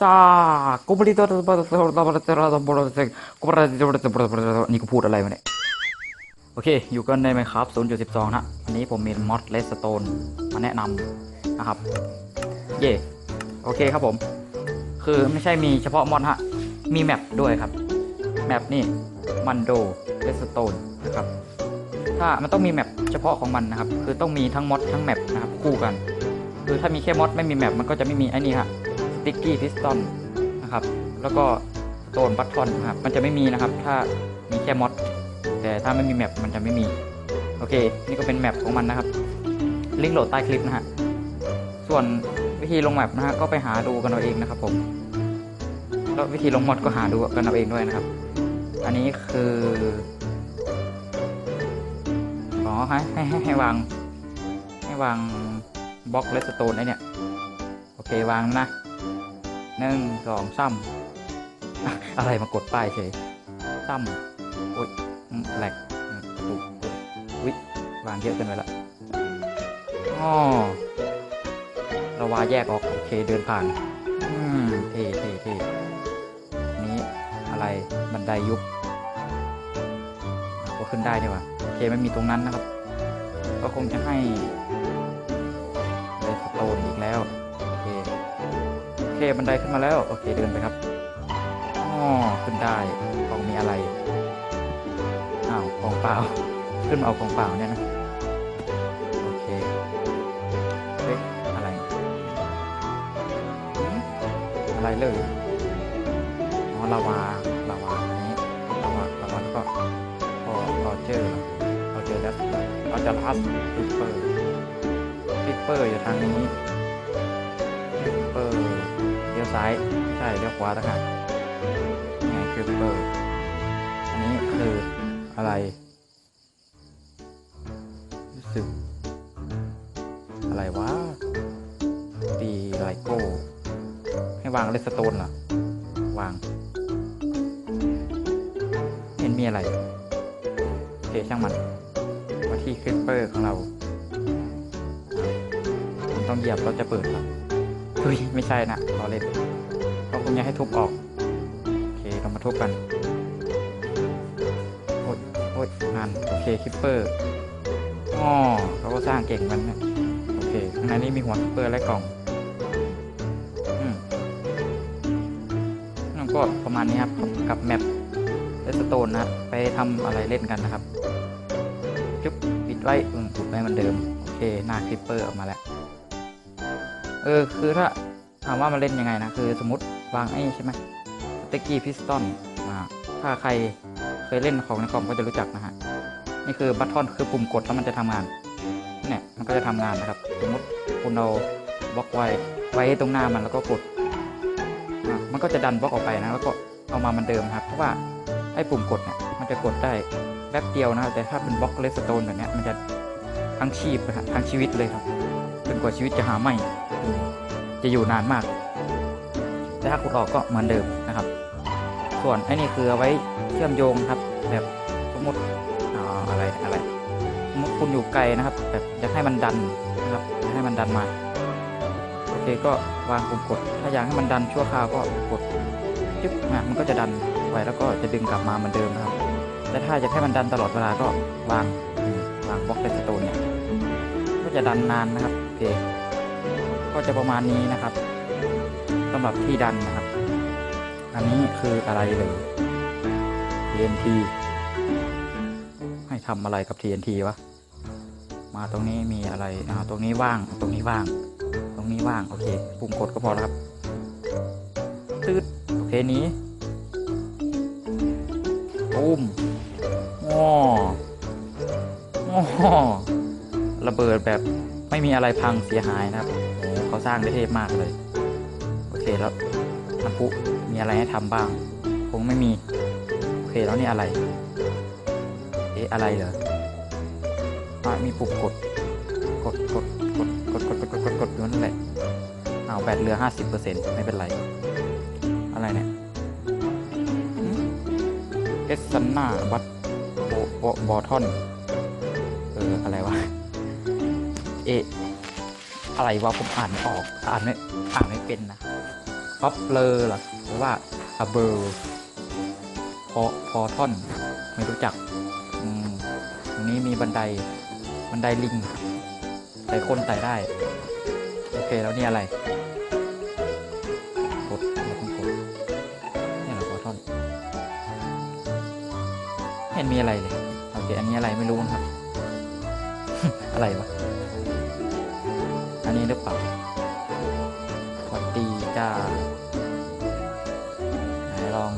ซากูบริโตนี่กูพูดอะไรมาเนี่ยโอเค อยู่กันในไหมครับ 0.12 นะวันนี้ผมมีมอดเลสโตนมาแนะนำนะครับ เย่โอเคครับผม คือไม่ใช่มีเฉพาะมอดฮะ มีแมปด้วยครับ แมปนี่มันโดเลสโตนนะครับ ถ้ามันต้องมีแมปเฉพาะของมันนะครับ คือต้องมีทั้งมอดทั้งแมปนะครับคู่กัน คือถ้ามีแค่มอดไม่มีแมปมันก็จะไม่มีไอ้นี่ฮะ ติ๊กกี้พิสตอนนะครับ แล้วก็โตนบัตทอนนะครับ มันจะไม่มีนะครับ ถ้ามีแค่มอดแต่ถ้าไม่มีแมปมันจะไม่มี โอเค นี่ก็เป็นแมปของมันนะครับ ลิงก์โหลดใต้คลิปนะฮะ ส่วนวิธีลงแมปนะฮะ ก็ไปหาดูกันเอาเองนะครับผม แล้ววิธีลงมอดก็หาดูกันเอาเองด้วยนะครับ อันนี้คือ อ๋อให้ให้ให้ให้วาง ให้วางบล็อกเลสโตนไอ้เนี่ย โอเควางนะ หนึ่งสองซ้ำอะไรมากดป้ายเฉยซ้ำโอ๊ยแหลกอืมกระตุกวิวางเยอะเกินไปละอ๋อราวาแยกออก โอเคเดินผ่าน อืมเท่เท่เท่นี้อะไรบันไดยุบก็ขึ้นได้นี่หว่าโอเคไม่มีตรงนั้นนะครับ ก็คงจะให้ เคบันไดขึ้นมาแล้ว โอเคเดินไปครับอ๋อขึ้นได้ของมีอะไรอ้าวของเปล่า ขึ้นมาเอาของเปล่าเนี่ยนะโอเคเฮ้ยอะไรหืมอะไรเลยอ๋อลาวาลาวาอันนี้ลาวาลาวาแล้วก็พอรอเจอร์เราเจอแล้วเราจะลัสฟิปเปอร์ฟิปเปอร์อยู่ทางนี้ ซ้ายไม่ใช่เลี้ยวขวาต่างหากไงฟิปเปอร์อันนี้คืออะไรรู้สึกอะไรวะตีไลโก้ ให้วางเลสโตนเหรอ วาง เห็นมีอะไรโอเคช่างมันมาที่คลิปเปอร์ของเรา มันต้องเหยียบเราจะเปิดครับ เฮ้ยไม่ใช่นะรอเล่นเราคงอยากให้ทุบออก โอเคเรามาทุบกันโอ๊ยโอ๊ยนั่นโอเคคิปเปอร์อ๋อเขาก็สร้างเก่งมันนะโอเคข้างในนี้มีหัวคิปเปอร์และกล่องอืมแล้วก็ประมาณนี้ครับกับแมปเลสโตนนะไปทำอะไรเล่นกันนะครับจุ๊บปิดไว้อืมปิดไว้เหมือนเดิม โอเคหน้าคลิปเปอร์ออกมาแล้ว เออคือถ้าถามว่ามันเล่นยังไงนะคือสมมติวางไอ้ใช่ไหมต็กกี้พิสตอนอ่าถ้าใครเคยเล่นของในคอมก็จะรู้จักนะฮะนี่คือบัตทอนคือปุ่มกดแล้วมันจะทำงานเนี่ยมันก็จะทำงานนะครับ สมมติคุณเอาบล็อกไว้ไว้ตรงหน้ามันแล้วก็กดอะมันก็จะดันบล็อกออกไปนะแล้วก็เอามามันเดิมครับ เพราะว่าไอ้ปุ่มกดเนี่ยมันจะกดได้แป๊บเดียวนะแต่ถ้าเป็นบล็อกเลสโตนแบบนี้มันจะทั้งชีพทั้งชีวิตเลยครับจนกว่าชีวิตจะหาไม่ จะอยู่นานมาก แต่ถ้าขุดออกก็เหมือนเดิมนะครับ ส่วนไอ้นี่คือเอาไว้เชื่อมโยงครับ แบบสมมติอ่าอะไรอะไรสมมติคุณอยู่ไกลนะครับ แบบอยากให้มันดันนะครับให้มันดันมาโอเคก็วางปุ่มกด ถ้าอยากให้มันดันชั่วคราวก็กดจึ๊บนะมันก็จะดันไว้แล้วก็จะดึงกลับมาเหมือนเดิมนะครับ แต่ถ้าอยากให้มันดันตลอดเวลาก็วางวางบล็อกเรสโตนเนี่ยก็จะดันนานนะครับโอเค ก็จะประมาณนี้นะครับสำหรับที่ดันนะครับ อันนี้คืออะไรเลย TNT ให้ทำอะไรกับ TNT วะ มาตรงนี้มีอะไรอ่าตรงนี้ว่าง ตรงนี้ว่าง ตรงนี้ว่าง โอเค ปุ่มกดก็พอแล้วครับตืดโอเคนี้ปุ้มง้อง้อระเบิดแบบไม่มีอะไรพังเสียหายนะครับ สร้างได้เทพมากเลย โอเคแล้วน้ำพุมีอะไรให้ทำบ้าง คงไม่มี โอเคแล้วนี่อะไร เอ๊ะอะไรเหรออะมีปุ่มกด กดกดกดกดกดกดกดกดกดอยู่นั่นแหละอ้าวแบตเหลือห้าสิบเปอร์เซ็นต์ไม่เป็นไร อะไรเนี่ยเอสซันนาวัดโบบอทอน เออ อะไรวะ เอะ อะไรวะผมอ่านออกอ่านไม่อ่านไม่เป็นนะป๊อปเลอร์หรอหรือว่าอเบอร์พอพอท่อน ไม่รู้จักอืมตรงนี้มีบันไดบันไดลิงไต่คนไต่ได้ โอเคแล้วนี่อะไรกดเราต้องกดนี่เหรอพอท่อนเห็นมีอะไรเลยโอเคอันนี้อะไรไม่รู้นะครับ อะไรวะ อันนี้หรือเปล่าสวัสดีจ้าไหนลอง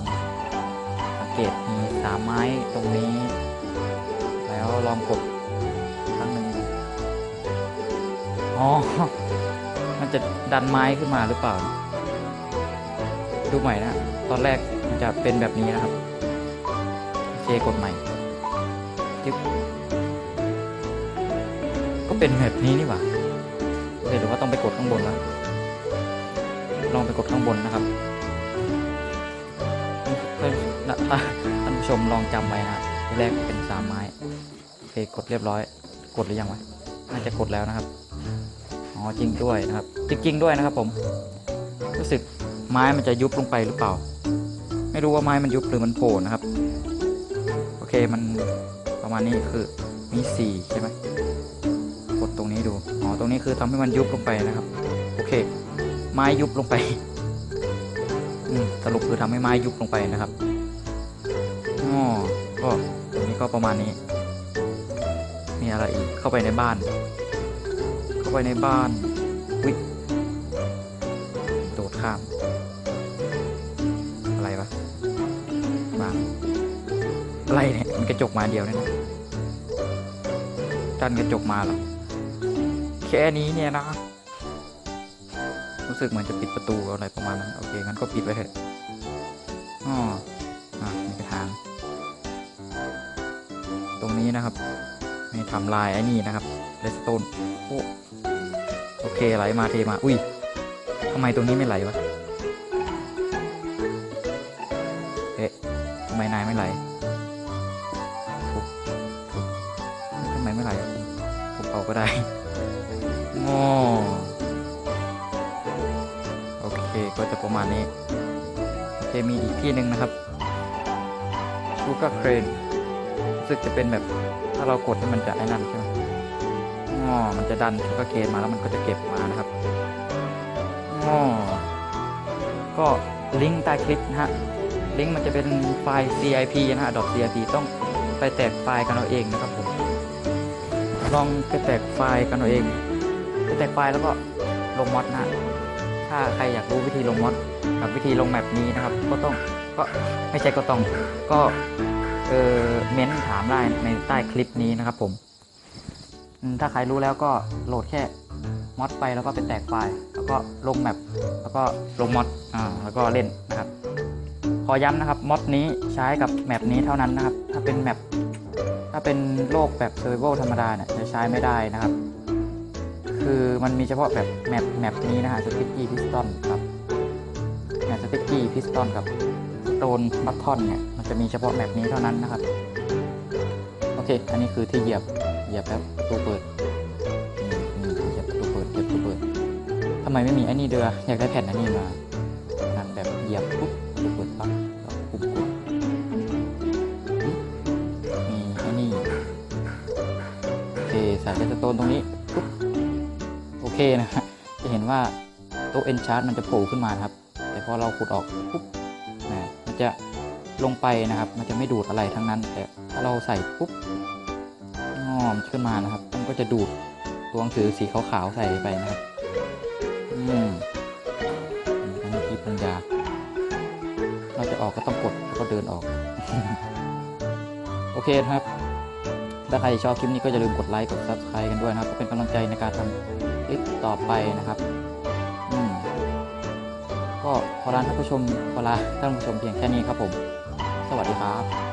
สังเกตมีสามไม้ตรงนี้ แล้วลองกดครั้งหนึ่งอ๋อ มันจะดันไม้ขึ้นมาหรือเปล่า ดูใหม่นะ ตอนแรกมันจะเป็นแบบนี้นะครับโอเคกดใหม่จึ๊บก็เป็นแบบนี้นี่หว่า อเคหรือว่าต้องไปกดข้างบนวะลองไปกดข้างบนนะครับค่อนนะถ้าท่านผู้ชมลองจำไว้นะทีแรกเป็นสามไม้โอเคกดเรียบร้อย กดหรือยังวะน่าจะกดแล้วนะครับอ๋อจริงด้วยนะครับ จริงๆด้วยนะครับ ผม รู้สึกไม้มันจะยุบลงไปหรือเปล่า ไม่รู้ว่าไม้มันยุบหรือมันโผล่นะครับ โอเคมันประมาณนี้คือมีสี่ใช่ไหม ตรงนี้ดูอ๋อตรงนี้คือทำให้มันยุบลงไปนะครับ โอเค ไม้ยุบลงไปอืมสรุปคือทำให้ไม้ยุบลงไปนะครับอ๋อก็ตรงนี้ก็ประมาณนี้ มีอะไรอีกเข้าไปในบ้าน เข้าไปในบ้านวิโดดข้าม อะไรวะมาอะไรเนี่ยมันกระจกมาเดียวเนี่ยนะดันกระจกมาหรอ ค่นี้เนี่ยนะ รู้สึกเหมือนจะปิดประตูอะไรประมาณนั้น โอเคงั้นก็ปิดไว้เถอะอ๋ออะมีกระถางตรงนี้นะครับมีทำลายไอ้นี่นะครับเลสโตนโอ้โอเคไหลมาเทมา อุ้ยทำไมตรงนี้ไม่ไหลวะเอ๊ะทำไมนายไม่ไหลทุบทุบทำไมไม่ไหลอะทุบเอาก็ได้ โอเคก็จะประมาณนี้โอเคมีอีกที่หนึ่งนะครับชูกาเครนรู้สึกจะเป็นแบบถ้าเรากดให้มันจะไอ้นั่นใช่ไหมอ๋อมันจะดันชูกาเครนมาแล้วมันก็จะเก็บมานะครับอ๋อก็ลิงก์ใต้คลิปนะฮะลิงก์มันจะเป็นไฟล์ CIP นะฮะดอก CIP ต้องไปแตกไฟล์กันเอาเองนะครับผมลองไปแตกไฟล์กันเอาเอง แตกไฟล์แล้วก็ลงมอดนะฮะถ้าใครอยากรู้วิธีลงมอดกับวิธีลงแมปนี้นะครับ ก็ต้องก็ไม่ใช่ก็ต้องก็เออเม้นถามได้ในใต้คลิปนี้นะครับผม ถ้าใครรู้แล้วก็โหลดแค่มอดไปแล้วก็ไปแตกไฟล์ แล้วก็ลงแมปแล้วก็ลงมอดอ่าแล้วก็เล่นนะครับขอย้ำนะครับมอดนี้ใช้กับแมปนี้เท่านั้นนะครับ ถ้าเป็นแมปถ้าเป็นโลกแบบเซอร์ไวธรรมดาเนี่ยจะใช้ไม่ได้นะครับ คือมันมีเฉพาะแบบแมปแมปนี้นะฮะสติ๊กกี้พิสตันครับแมปสติ๊กกี้พิสตันกับโตนบัตทอนเนี่ยมันจะมีเฉพาะแมปนี้เท่านั้นนะครับ โอเค อันนี้คือที่เหยียบเหยียบแล้วประตูเปิดเหยียบประตูเปิดเหยียบประตูเปิดทำไมไม่มีไอ้นี่เดืออยากได้แผ่นอันนี้มานั่นแบบเหยียบปุ๊บประตูเปิดปั๊บแล้วปุ่มกดมีไอ้นี่โอเคใส่เลสโตนตรงนี้ นะฮะจะเห็นว่าโต๊ะเอนชาร์ตมันจะโผล่ขึ้นมานครับ แต่พอเราขุดออกปุ๊บนะมันจะลงไปนะครับ มันจะไม่ดูดอะไรทั้งนั้น แต่ถ้าเราใส่ปุ๊บงอมขึ้นมานะครับ มันก็จะดูดตัวหนังสือสีขาวๆใส่ไปนะครับอืมอันนี้ที่ปัญญา เราจะออกก็ต้องกดแล้วก็เดินออก โอเคครับ ถ้าใครชอบคลิปนี้ก็อย่าลืมกดไลค์กด subscribe กันด้วยนะครับเป็นกำลังใจในการทำคลิปต่อไปนะครับอืมก็ขอลาท่านผู้ชมขอลาท่านผู้ชมเพียงแค่นี้ครับผม สวัสดีครับ